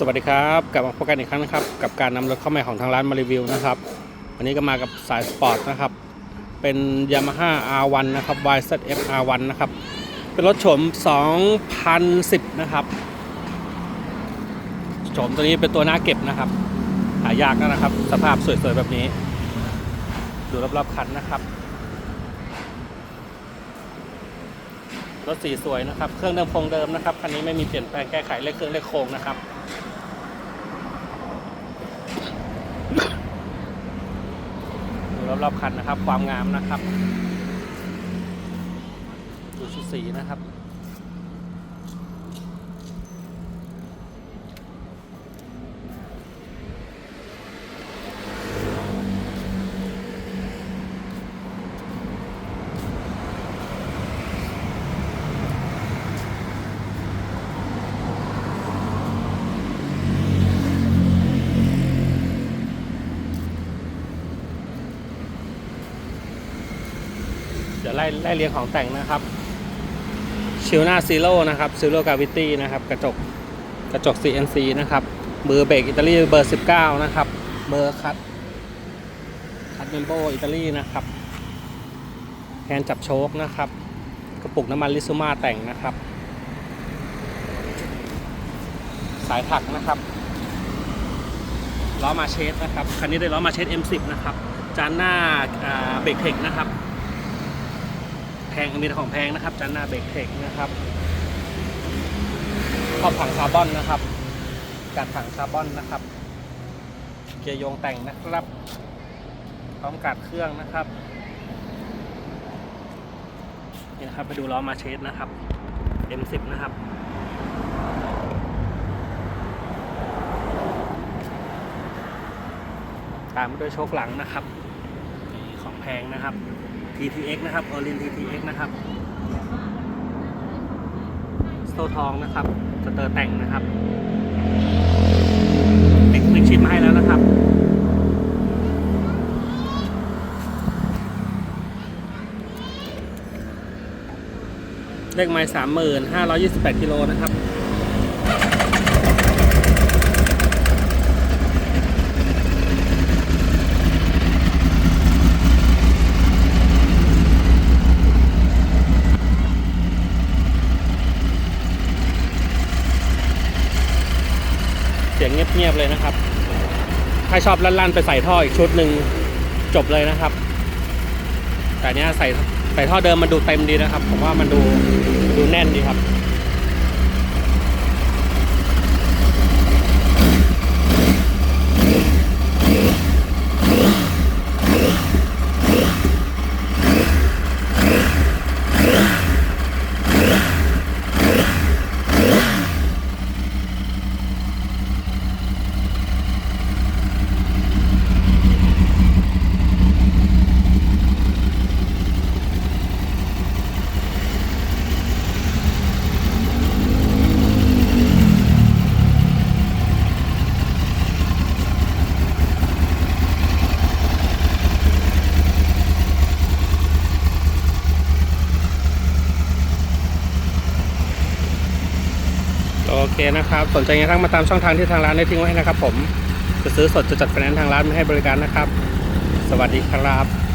สวัสดีครับกลับมาพบกันอีกครั้งนะครับ กับการนำรถเข้าใหม่ของทางร้านมารีวิวนะครับวันนี้ก็มากับสายสปอร์ตนะครับ เป็น Yamaha R1 นะครับ YZF R1 นะครับ เป็นรถโฉม 2010 นะครับโฉมตัวนี้เป็นตัวหน้าเก็บนะครับ หายากนะครับ สภาพสวยๆแบบนี้ ดูรอบๆคันนะครับรถสีสวยนะครับ เครื่องเดิมคงเดิมนะครับ คันนี้ไม่มีเปลี่ยนแปลงแก้ไขเลขเครื่องเลขโครงนะครับ รอบๆคันนะครับ ความงามนะครับ ดูชุดสีนะครับ ไล่ไล่เรียงของแต่งนะครับชิลหน้าซีโร่นะครับซีโร่กาวิตี้นะครับ กระจกกระจก CNC นะครับมือเบรกอิตาลีเบอร์ 19 นะครับเบอร์คัตคัตเมมโบอิตาลีนะครับแฮนด์จับโชคนะครับ กระปุกน้ำมันลิซูมาแต่งนะครับ สายถักนะครับล้อมาเชสนะครับ คันนี้ได้ล้อมาเชส M10 นะครับ จานหน้าเบรกเทคนะครับ พงมีแต่ของแพงนะครับจานหน้าเบรกเทคนะครับขอบถังคาร์บอนนะครับการถังคาร์บอนนะครับ เกียร์โยงแต่งนะครับ พร้อมกัดเครื่องนะครับนี่นะครับไปดูล้อมาเชสนะครับ M10 นะครับตามด้วยโชคหลังนะครับ ของแพงนะครับ TTX นะครับ o r i n TTX นะครับสโตทองนะครับสเตอร์แต่งนะครับเด็กนึกชิดมาให้แล้วนะครับเลขไม้สามหมื่นห้าร้อยยี่สิบแปดกิโลนะครับ สียงเงียบๆเลยนะครับ ถ้าชอบลั่นๆไปใส่ท่ออีกชุดหนึ่งจบเลยนะครับ แต่เนี้ยใส่ใส่ท่อเดิมมันดูเต็มดีนะครับ ผมว่ามันดูดูแน่นดีครับ เคนะครับ สนใจยังไงทั้งมาตามช่องทางที่ทางร้านได้ทิ้งไว้นะครับผมจะซื้อสดจะจัดไฟแนนซ์ทางร้านไม่ให้บริการนะครับ สวัสดีครับ